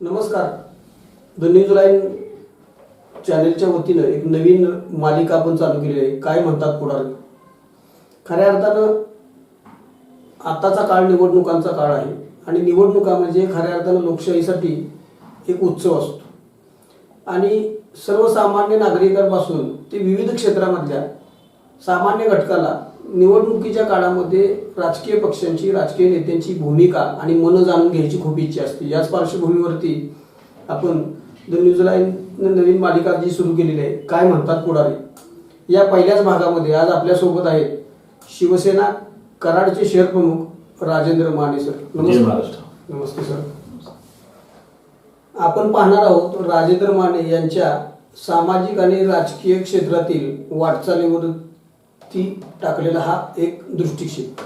नमस्कार. The news line चॅनेलच्या वतीनं एक नवीन मालिका आपण चालू केली आहे. काय म्हणतात पुढारी? खऱ्या अर्थानं आत्ताचा काळ निवडणुकांचा काळ आहे आणि निवडणुका म्हणजे खऱ्या अर्थानं लोकशाहीसाठी एक उत्सव असतो. आणि सर्वसामान्य नागरिकांपासून ते विविध क्षेत्रामधल्या सामान्य घटकाला निवडणुकीच्या काळामध्ये राजकीय पक्षांची राजकीय नेत्यांची भूमिका आणि मन जाणून घ्यायची खूप इच्छा असते. याच पार्श्वभूमीवरती आपण द न्यूझीलँड नवीन मालिका जी सुरू केलेली आहे काय म्हणतात पुढारी? या पहिल्याच भागामध्ये आज आपल्यासोबत आहेत शिवसेना कराडचे शहर प्रमुख राजेंद्र माने सर. महाराष्ट्र. नमस्ते सर. आपण पाहणार आहोत राजेंद्र माने यांच्या सामाजिक आणि राजकीय क्षेत्रातील ती टाकलेला हा एक दृष्टिक्षेप.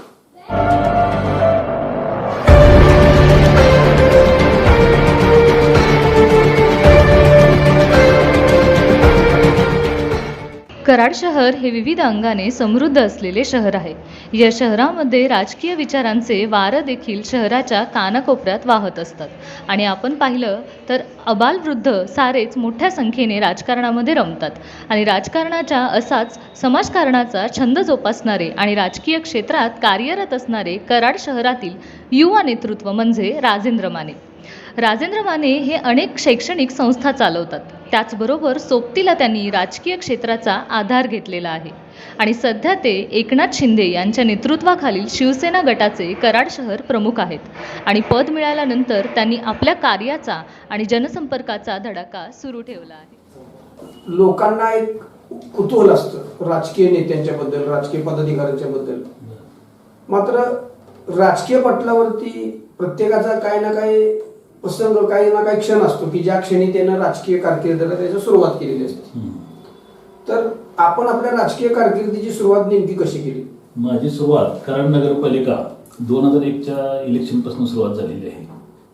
कराड शहर हे विविध अंगाने समृद्ध असलेले शहर आहे. या शहरामध्ये राजकीय विचारांचे वारं देखील शहराच्या कानाकोपऱ्यात वाहत असतात. आणि आपण पाहिलं तर अबालवृद्ध सारेच मोठ्या संख्येने राजकारणामध्ये रमतात. आणि राजकारणाच्या असाच समाजकारणाचा छंद जोपासणारे आणि राजकीय क्षेत्रात कार्यरत असणारे कराड शहरातील युवा नेतृत्व म्हणजे राजेंद्र माने राजेंद्र माने हे अनेक शैक्षणिक संस्था चालवतात. त्याचबरोबर सोबतीला त्यांनी राजकीय क्षेत्राचा आधार घेतलेला आहे. आणि सध्या ते एकनाथ शिंदे यांच्या नेतृत्वाखालील शिवसेना गटाचे कराड शहर प्रमुख आहेत. आणि पद मिळाल्यानंतर त्यांनी आपल्या कार्याचा आणि जनसंपर्काचा धडाका सुरू ठेवला आहे. लोकांना एक कुतूहल असतं राजकीय नेत्यांच्या बद्दल राजकीय पदाधिकाऱ्यांच्या बद्दल. मात्र राजकीय पटलावरती प्रत्येकाचा काही ना काही प्रसंग काही ना काही क्षण असतो की ज्या क्षणी त्यानं राजकीय कारकिर्दीला त्याची सुरुवात केलेली असते. तर आपण आपल्या राजकीय कारकिर्दीची सुरुवात नेमकी कशी केली? माझी सुरुवात कराड नगरपालिका दोन हजार एकच्या इलेक्शनपासून सुरुवात झालेली आहे.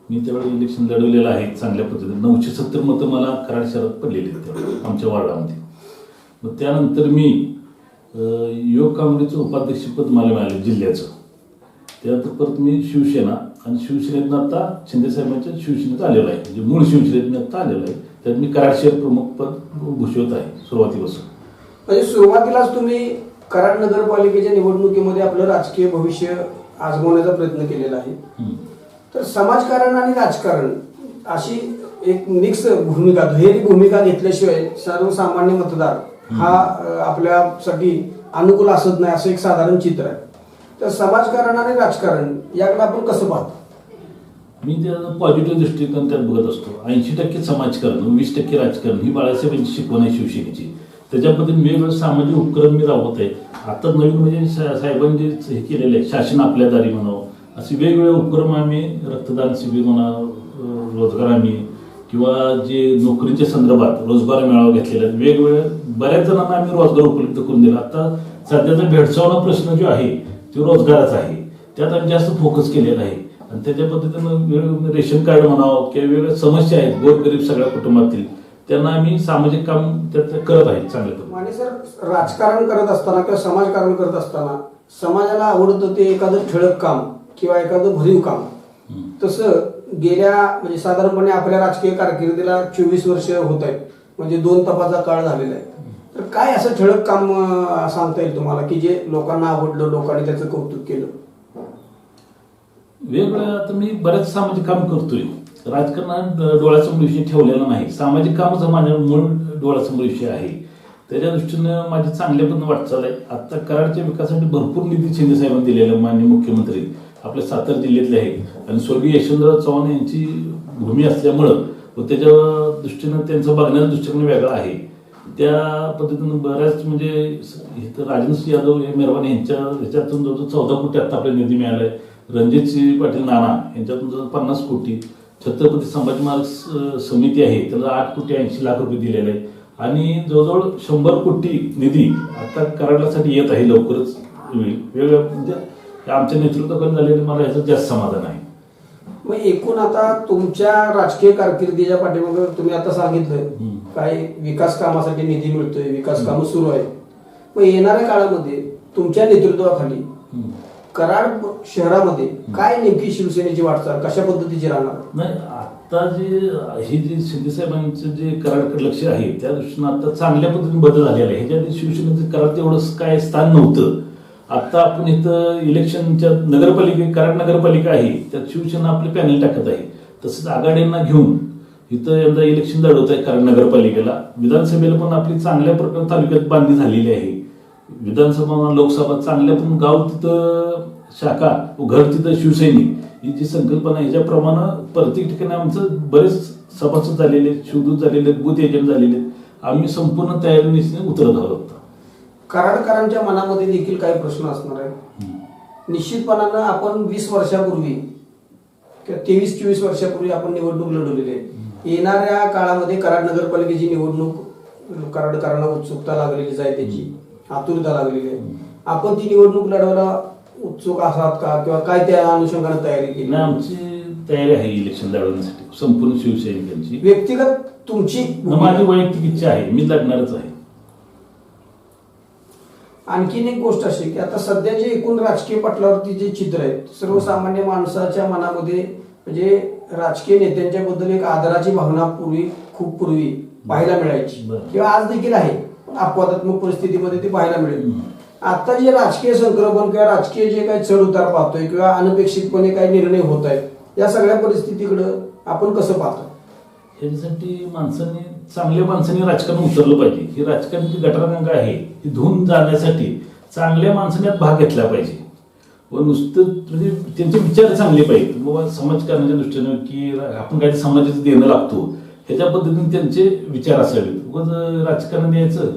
मी त्यावेळी इलेक्शन लढवलेलं आहे चांगल्या पद्धतीने. नऊशे सत्तर मतं मला कराड शहरात पडलेली आहेत आमच्या वार्डामध्ये. मग त्यानंतर मी युवक काँग्रेसचं उपाध्यक्षपद मला मिळालं जिल्ह्याचं. त्यानंतर परत मी शिवसेना आणि शिवसेनेतनं आता शिंदेसाहेबांच्या शिवसेनेत आलेलो आहे. म्हणजे मूळ शिवसेनेतनं आता आलेलो आहे. त्यात मी कराड शहर प्रमुख पद भूषवत आहे सुरुवातीपासून. म्हणजे सुरुवातीलाच तुम्ही कराड नगरपालिकेच्या निवडणुकीमध्ये आपलं राजकीय भविष्य आजमावण्याचा प्रयत्न केलेला आहे. तर समाजकारण आणि राजकारण अशी एक मिक्स भूमिका दुहेरी भूमिका घेतल्याशिवाय सर्वसामान्य मतदार हा आपल्यासाठी अनुकूल असत नाही असं एक साधारण चित्र आहे. तर समाजकारण आणि राजकारण याकडे आपण कसं पाहतो? मी त्या पॉझिटिव्ह दृष्टिकोन त्यात बघत असतो. ऐंशी टक्के समाजकारण वीस टक्के राजकारण ही बाळासाहेबांची शिकवण आहे शिवसेनेची. त्याच्या पद्धतीने वेगवेगळे सामाजिक उपक्रम मी राबवत आहे. आता नवीन म्हणजे साहेबांनी जे हे केलेले आहे शासन आपल्या दारी म्हणावं असे वेगवेगळे उपक्रम आम्ही रक्तदान शिबिर म्हणा रोजगार आम्ही किंवा जे नोकरीच्या संदर्भात रोजगार मेळावा घेतलेले वेगवेगळ्या बऱ्याच जणांना आम्ही रोजगार उपलब्ध करून दिला. आता सध्याचा भेडसावणा प्रश्न जो आहे तो रोजगाराचा आहे त्यात आम्ही जास्त फोकस केलेला आहे. आणि त्याच्या पद्धतीनं रेशन कार्ड म्हणावं किंवा वेगवेगळ्या समस्या आहेत गोरगरीब सगळ्या कुटुंबातील त्यांना आम्ही सामाजिक काम त्यात करत आहे पद्धतीने. आणि सर राजकारण करत असताना किंवा समाजकारण करत असताना समाजाला आवडतं ते एखादं ठळक काम किंवा एखादं भरीव काम. तसं गेल्या म्हणजे साधारणपणे आपल्या राजकीय कारकिर्दीला चोवीस वर्ष होत आहेत. म्हणजे दोन तपाचा काळ झालेला आहे. तर काय असं ठळक काम सांगता येईल तुम्हाला की जे लोकांना आवडलं लोकांनी त्याचं कौतुक केलं? वेगवेगळ्या आता मी बऱ्याच सामाजिक काम करतोय. राजकारणात डोळ्यासमोर विषय ठेवलेला नाही. सामाजिक कामच माझ्या मूळ डोळ्यासमोर विषय आहे त्याच्या दृष्टीनं माझी चांगल्या पण वाटचाल आहे. आता कराडच्या विकासासाठी भरपूर निधी शिंदे साहेबांनी दिलेला माननीय मुख्यमंत्री. आपल्या सातारा जिल्ह्यातले आहेत. आणि स्वर्गीय यशवंतराव चव्हाण यांची भूमी असल्यामुळं व त्याच्या दृष्टीनं त्यांचं बघण्याचा दृष्टिकोन वेगळा आहे. त्या पद्धतीनं बऱ्याच म्हणजे इथं राजेंद्र यादव हे मेहरबान यांच्या ह्याच्यातून जवळजवळ चौदा कोटी आता आपल्याला निधी मिळाला आहे रणजित पाटील नाना यांच्यातून जवळ पन्नास कोटी. छत्रपती संभाजी महाराज समिती आहे त्याला आठ कोटी ऐंशी लाख रुपये दिलेले आहे आणि जवळजवळ शंभर कोटी निधी आता कराडलासाठी येत आहे लवकरच. होईल वेगवेगळ्या म्हणजे आमच्या नेतृत्वाकडून झालेलं मला ह्याचं जास्त समाधान आहे. मग एकूण आता तुमच्या राजकीय कारकिर्दीच्या पाठीमागे तुम्ही आता सांगितलं हम्म. काही विकास कामासाठी निधी मिळतोय विकास कामं सुरू आहेत. मग येणाऱ्या काळामध्ये तुमच्या नेतृत्वाखाली. कराड शहरामध्ये काय नेमकी शिवसेनेची वाटचाल कशा पद्धतीची राहणार? नाही आता जे हे जे शिंदे साहेबांचं जे कराडकडे लक्ष आहे त्या दृष्टीनं आता चांगल्या पद्धतीने बदल झालेला आहे. ह्याच्या शिवसेनेचं कराड तेवढं काय स्थान नव्हतं. आता आपण इथं इलेक्शनच्या नगरपालिके कराड नगरपालिका आहे त्यात शिवसेना आपले पॅनल टाकत आहे. तसंच आघाड्यांना घेऊन इथं यंदा इलेक्शन लढवत आहे कराड नगरपालिकेला. विधानसभेला पण आपली चांगल्या प्रकारे तालुक्यात बांधणी झालेली आहे. विधानसभा लोकसभा चांगल्या पण गाव तिथं शाखा घर तिथं शिवसैनिक ही जी संकल्पना आहे ह्याच्याप्रमाणे प्रत्येक ठिकाणी आमचं बरेच सभासद झालेले आहेत शिवदूत झालेले आहेत बूथ एजंट झालेले आहेत. आम्ही संपूर्ण तयारीने उतरत आहोत कराडकरांच्या मनामध्ये देखील काही प्रश्न असणार आहे निश्चितपणानं आपण वीस वर्षापूर्वी किंवा तेवीस चोवीस वर्षापूर्वी आपण निवडणूक लढवलेली आहे. येणाऱ्या काळामध्ये कराड नगरपालिकेची निवडणूक कराडकरांना उत्सुकता लागलेलीच आहे त्याची आतुरता लागलेली आहे. आपण ती निवडणूक लढवायला उत्सुक आहात का? किंवा काय त्या अनुषंगाने तयारी केली? आमची तयारी आहे इलेक्शन लढवण्यासाठी. संपूर्ण शिवसैनिकांची व्यक्तिगत तुमची माझी वैयक्तिक इच्छा आहे. मी लढणारच आहे. आणखीन एक गोष्ट अशी की आता सध्या जे एकूण राजकीय पटलावरती जे चित्र आहे सर्वसामान्य माणसाच्या मनामध्ये म्हणजे राजकीय नेत्यांच्या बद्दल एक आदराची भावना पूर्वी खूप पूर्वी पाहायला मिळायची. किंवा आज देखील आहे पण अपवादात्मक परिस्थितीमध्ये ती पाहायला मिळेल. आता जे राजकीय संक्रमण किंवा राजकीय जे काही चढ उतार पाहतोय किंवा अनपेक्षितपणे काही निर्णय होत आहेत या सगळ्या परिस्थितीकडं आपण कसं पाहतो ह्याच्यासाठी माणसांनी चांगल्या माणसांनी राजकारण उतरलं पाहिजे. ही राजकारणाची गटारगंगा आहे ती धुवून जाण्यासाठी चांगल्या माणसाने भाग घेतला पाहिजे. व नुसतं म्हणजे त्यांचे विचार चांगले पाहिजेत. बाबा समाजकारणाच्या दृष्टीनं की आपण काय समाजाचं देणं लागतो ह्याच्या पद्धतीने त्यांचे विचार असावेत. व राजकारण द्यायचं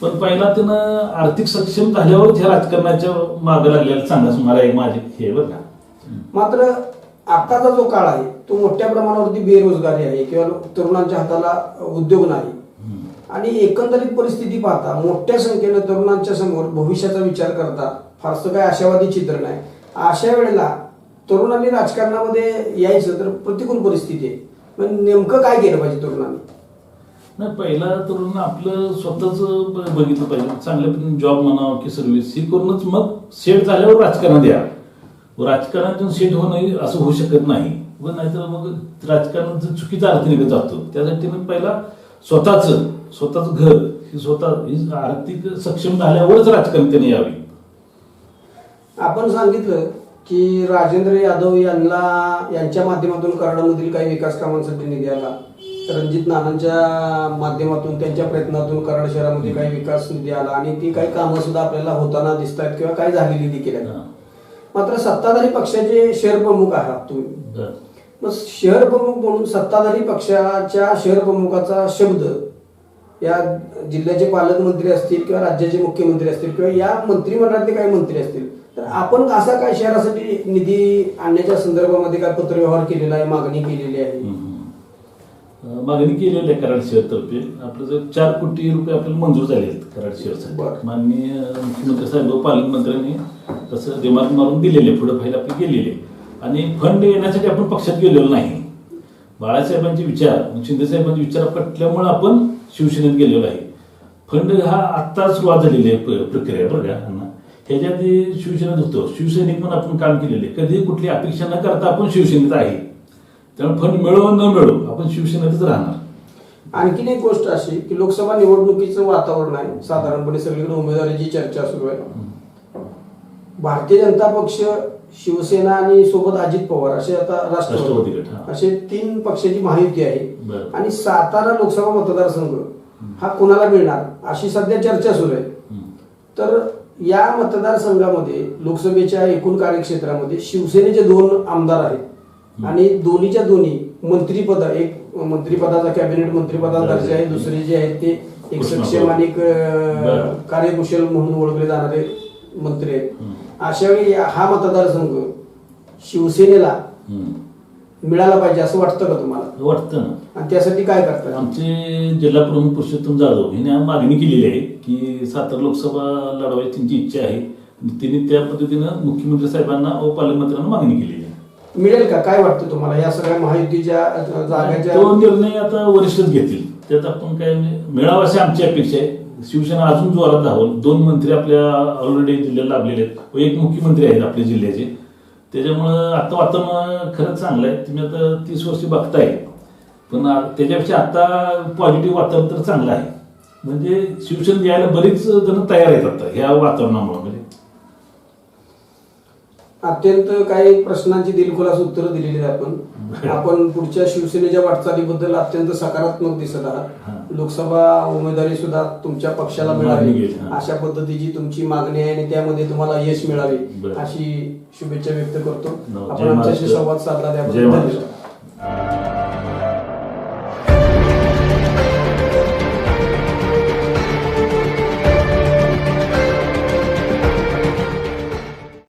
पण पहिला त्यानं आर्थिक सक्षम झाल्यावरच ह्या राजकारणाच्या मागं लागलेला चांगला मला एक माझे हे बरं का मात्र आताचा जो काळ आहे तो मोठ्या प्रमाणावरती बेरोजगारी आहे किंवा तरुणांच्या हाताला उद्योग नाही. आणि एकंदरीत परिस्थिती पाहता मोठ्या संख्येनं तरुणांच्या समोर भविष्याचा विचार करता फारसं काय आशावादी चित्र नाही. अशा वेळेला तरुणांनी राजकारणामध्ये यायचं तर प्रतिकूल परिस्थिती आहे. पण नेमकं काय केलं पाहिजे तरुणांनी? नाही पहिला तरुण आपलं स्वतःच बघितलं पाहिजे. चांगल्या पद्धतीने जॉब म्हणावं की सर्व्हिस ही करूनच मग सेट झाल्यावर राजकारण द्या राजकारणातून सेट होणं असं होऊ शकत नाही. व नाहीतर मग राजकारणाचा चुकीचा अर्थ निघत जातो त्यासाठी मग पहिला स्वतःच स्वतःच घर ही स्वतः ही आर्थिक सक्षम झाल्यावरच राजकारण त्याने यावे. आपण सांगितलं की राजेंद्र यादव यांना यांच्या माध्यमातून कराडामधील काही विकास कामांसाठी निधी आला. रणजित नानांच्या माध्यमातून त्यांच्या प्रयत्नातून कराड शहरामध्ये काही विकास निधी आला आणि ती काही कामं सुद्धा आपल्याला होताना दिसत आहेत किंवा काही झालेली देखील आहेत. मात्र सत्ताधारी पक्षाचे शहर प्रमुख आहात तुम्ही. मग शहर प्रमुख म्हणून सत्ताधारी पक्षाच्या शहर प्रमुखाचा शब्द या जिल्ह्याचे पालकमंत्री असतील किंवा राज्याचे मुख्यमंत्री असतील किंवा या मंत्रिमंडळातले काही मंत्री असतील तर आपण असा काय शहरासाठी निधी आणण्याच्या संदर्भामध्ये काय पत्रव्यवहार केलेला आहे मागणी केलेली आहे? मागणी केलेली आहे कराड शहरतर्फे. आपलं जर चार कोटी रुपये आपल्याला मंजूर झाले आहेत कराड. शहरसाठी. माननीय मुख्यमंत्री साहेब पालकमंत्र्यांनी तसं रिमार्क मारून दिलेले पुढे फाईल आपली गेलेली. आणि फंड येण्यासाठी आपण पक्षात गेलेलो नाही. बाळासाहेबांचे विचार शिंदे साहेबांचे विचार पटल्यामुळे आपण शिवसेनेत गेलेलो आहे. फंड हा आत्ता सुरुवात झालेली आहे प्र- प्रक्रिया बरं का आधी शिवसेनेत होतो. शिवसैनिक पण आपण काम केलेले कधी कुठली अपेक्षा न करता आपण शिवसेनेत आहे. त्यामुळे फंड मिळो न मिळो आपण शिवसेनेतच राहणार. आणखीन एक गोष्ट अशी की लोकसभा निवडणुकीचं वातावरण आहे. साधारणपणे सगळीकडे उमेदवारीची चर्चा सुरू आहे. भारतीय जनता पक्ष शिवसेना आणि सोबत अजित पवार असे आता राष्ट्रवादी. असे तीन पक्षाची महायुती आहे. आणि सातारा लोकसभा मतदारसंघ हा कोणाला मिळणार अशी सध्या चर्चा सुरू आहे. तर या मतदारसंघामध्ये लोकसभेच्या एकूण कार्यक्षेत्रामध्ये शिवसेनेचे दोन आमदार आहेत आणि दोन्हीच्या दोन्ही मंत्रीपद एक मंत्रिपदाचा कॅबिनेट मंत्रिपदाचा दर्जा आहे दुसरे जे आहेत ते एक सक्षम आणि. कार्यकुशल म्हणून ओळखले जाणारे मंत्री आहेत. अशा वेळी हा मतदारसंघ शिवसेनेला. मिळाला पाहिजे असं वाटतं का तुम्हाला? वाटतं ना. आणि त्यासाठी काय करतात आमचे जिल्हा प्रमुख पुरुषोत्तम जाधव यांनी मागणी केलेली आहे की सातारा लोकसभा लढवायची त्यांची इच्छा आहे. त्यांनी त्या पद्धतीनं मुख्यमंत्री साहेबांना व पालकमंत्र्यांना मागणी केलेली आहे. मिळेल का? काय वाटतं तुम्हाला? या सगळ्या महायुतीच्या जागाच्या तो निर्णय आता वरिष्ठच घेतील. त्यात आपण काय म्हणजे मिळावा अशी आमची अपेक्षा आहे. शिवसेना अजून जोरात धावून दोन मंत्री आपल्या ऑलरेडी जिल्ह्याला लाभलेले आहेत. व एक मुख्यमंत्री आहेत आपल्या जिल्ह्याचे. त्याच्यामुळं आता वातावरण खरंच चांगलं आहे. तुम्ही आता तीस वर्ष बघताय. पण त्याच्यापेक्षा आता पॉझिटिव्ह वातावरण तर चांगलं आहे. म्हणजे शिवसेना द्यायला बरीच जण तयार आहेत आता ह्या वातावरणामुळे. म्हणजे अत्यंत काही प्रश्नांची दिलखुलास उत्तरं दिलेली आहेत आपण. आपण पुढच्या शिवसेनेच्या वाटचालीबद्दल अत्यंत सकारात्मक दिसत. आहात लोकसभा उमेदवारी सुद्धा तुमच्या पक्षाला मिळावी. अशा पद्धतीची तुमची मागणी आहे आणि त्यामध्ये तुम्हाला यश मिळावे. अशी शुभेच्छा व्यक्त करतो आपण आमच्याशी. संवाद साधला त्याबद्दल